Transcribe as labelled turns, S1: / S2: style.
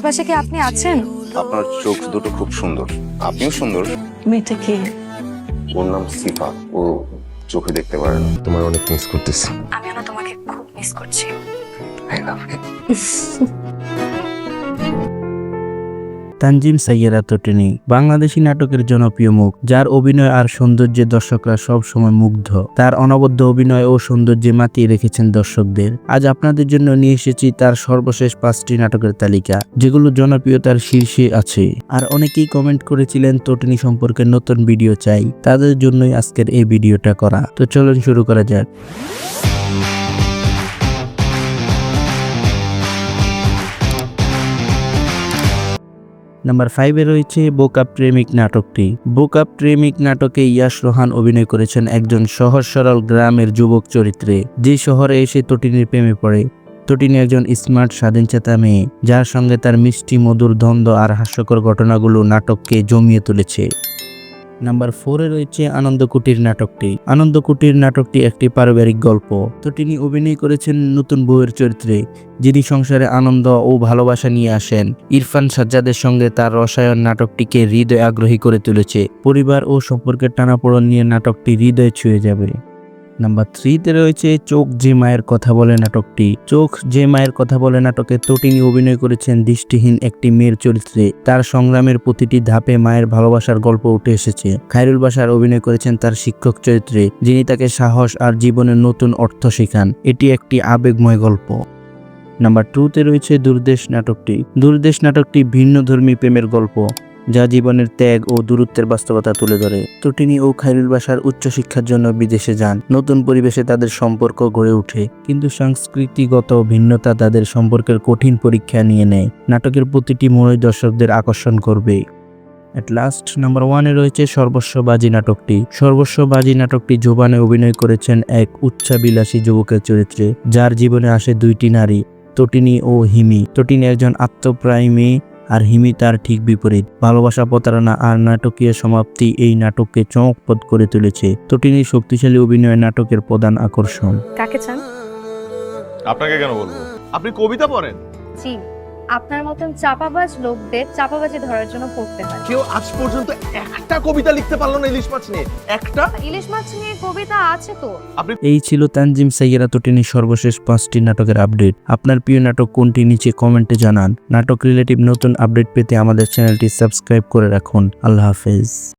S1: পাশে কি আপনি আছেন?
S2: আপনার চোখ দুটো খুব সুন্দর। আপনিও সুন্দর।
S1: মেয়েটা কে?
S2: ওর নাম সিফা। ও চোখে দেখতে পারে না। তোমার অনেক মিস করতেছি।
S1: আমিও না তোমাকে খুব মিস করছি।
S2: I love you
S3: Tanjim Saiyara তোটেনি। Bangladeshi নাটকের জনপ্রিয় মুখ, যার অভিনয় আর সৌন্দর্যে দর্শকরা সব সময় মুগ্ধ। তার অনবদ্য অভিনয় ও সৌন্দর্যে মাতিয়ে রেখেছেন দর্শকদের। আজ আপনাদের জন্য নিয়ে এসেছি তার সর্বশেষ পাঁচটি নাটকের তালিকা, যেগুলো জনপ্রিয়তার শীর্ষে আছে। আর অনেকেই কমেন্ট করেছিলেন, তোটনি সম্পর্কে নতুন ভিডিও চাই। তাদের জন্যই আজকের এই ভিডিওটা করা। তো চলুন শুরু করা যাক। নাম্বার ফাইভে রয়েছে বোকা প্রেমিক নাটকটি। বোকা প্রেমিক নাটকে ইয়াস রোহান অভিনয় করেছেন একজন সহজ সরল গ্রামের যুবক চরিত্রে। যে শহরে এসে তটিনীর প্রেমে পড়ে, তটিনী একজন স্মার্ট স্বাধীনচেতা মেয়ে, যার সঙ্গে তার মিষ্টি, মধুর দ্বন্দ্ব আর হাস্যকর ঘটনাগুলো নাটককে জমিয়ে তুলেছে। নাম্বার ফোরে রয়েছে আনন্দ কুটির নাটকটি। আনন্দ কুটির নাটকটি একটি পারিবারিক গল্প। তো তিনি অভিনয় করেছেন নতুন বউয়ের চরিত্রে, যিনি সংসারে আনন্দ ও ভালোবাসা নিয়ে আসেন। ইরফান সাজ্জাদের সঙ্গে তার রসায়ন নাটকটিকে হৃদয় আগ্রহী করে তুলেছে। পরিবার ও সম্পর্কের টানাপোড়ন নিয়ে নাটকটি হৃদয় ছুঁয়ে যাবে। নাম্বার থ্রিতে রয়েছে চোখ যে মায়ের কথা বলে নাটকটি। চোখ যে মায়ের কথা বলে নাটকে তটিনী অভিনয় করেছেন দৃষ্টিহীন একটি মেয়ের চরিত্রে। তার সংগ্রামের প্রতিটি ধাপে মায়ের ভালোবাসার গল্প উঠে এসেছে। খায়রুল বাসার অভিনয় করেছেন তার শিক্ষক চরিত্রে, যিনি তাকে সাহস আর জীবনের নতুন অর্থ শেখান। এটি একটি আবেগময় গল্প। নাম্বার টুতে রয়েছে দুর্দেশ নাটকটি। দুর্দেশ নাটকটি ভিন্ন ধর্মী প্রেমের গল্প। যা জীবনের ত্যাগ ও দূরত্বের বাস্তবতা তুলে ধরে। তটিনী ও খাইরুল বাসার উচ্চশিক্ষার জন্য বিদেশে যান। নতুন পরিবেশে তাদের সম্পর্ক গড়ে ওঠে, কিন্তু সংস্কৃতিগত ভিন্নতা তাদের সম্পর্কের কঠিন পরীক্ষা নিয়ে নেয়। নাটকের প্রতিটি মোড়ই দর্শকদের আকর্ষণ করবে। এট লাস্ট নাম্বার ওয়ানে রয়েছে সর্বস্ব বাজি নাটকটি। সর্বস্ব বাজি নাটকটি জোবানে অভিনয় করেছেন এক উচ্চাবিলাসী যুবকের চরিত্রে, যার জীবনে আসে দুইটি নারী, তটিনী ও হিমি। তটিনী একজন আত্মপ্রায় মেয়ে আর হিমি তার ঠিক বিপরীত। ভালোবাসা প্রতারণা আর নাটকীয় সমাপ্তি এই নাটককে চমকপদ করে তুলেছে। তটিনীর শক্তিশালী অভিনয় নাটকের প্রধান আকর্ষণ।
S1: কাকে চান?
S4: আপনাকে কেন বলব? আপনি কবিতা পড়েন?
S1: জি। আপনার মতন চাপাবাজ লোকদের চাপাবাজি ধরার জন্য পড়তে হয়
S4: কেউ আজ পর্যন্ত একটা কবিতা লিখতে পারল না ইলিশ মাছ নিয়ে। একটা?
S1: ইলিশ মাছ নিয়ে কবিতা আছে তো।
S3: এই ছিল তানজিম সাইয়েরা তোটিনি সর্বশেষ পাঁচটি নাটকের আপডেট। আপনার প্রিয় নাটক কোনটি নিচে কমেন্টে জানান। নাটক রিলেটিভ নতুন আপডেট পেতে আমাদের চ্যানেলটি সাবস্ক্রাইব করে রাখুন। আল্লাহ হাফেজ।